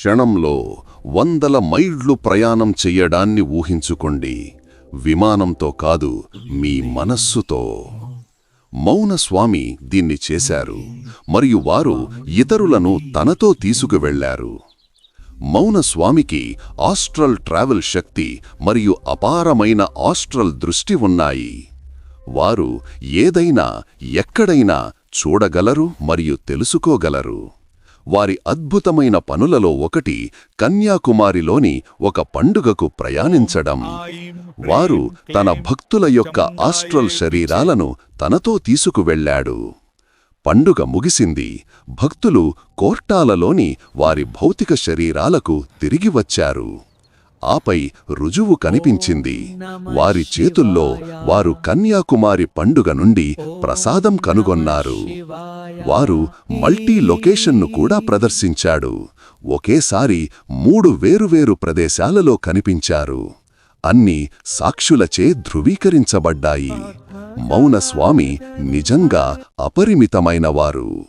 క్షణంలో వందల మైళ్ళు ప్రయాణం చెయ్యడాన్ని ఊహించుకోండి. విమానంతో కాదు మీ మనస్సుతో. మౌనస్వామి దీన్ని చేశారు. మరియు వారు ఇతరులను తనతో తీసుకువెళ్ళారు మౌనస్వామికి ఆస్ట్రల్ ట్రావెల్ శక్తి మరియు అపారమైన ఆస్ట్రల్ దృష్టి ఉన్నాయి. వారు ఏదైనా ఎక్కడైనా చూడగలరు మరియు తెలుసుకోగలరు. వారి అద్భుతమైన పనులలో ఒకటి కన్యాకుమారిలోని ఒక పండుగకు ప్రయాణించడం. వారు తన భక్తుల యొక్క ఆస్ట్రల్ శరీరాలను తనతో తీసుకువెళ్ళాడు. పండుగ ముగిసింది. భక్తులు కోర్టాలలోని వారి భౌతిక శరీరాలకు తిరిగి వచ్చారు. ఆపై రుజువు కనిపించింది. వారి చేతుల్లో వారు కన్యాకుమారి పండుగ నుండి ప్రసాదం కనుగొన్నారు. వారు మల్టీ లొకేషన్ను కూడా ప్రదర్శించాడు. ఒకేసారి మూడు వేరువేరు ప్రదేశాలలో కనిపించారు. అన్ని సాక్షులచే ధృవీకరించబడ్డాయి. మౌనస్వామి నిజంగా అపరిమితమైనవారు.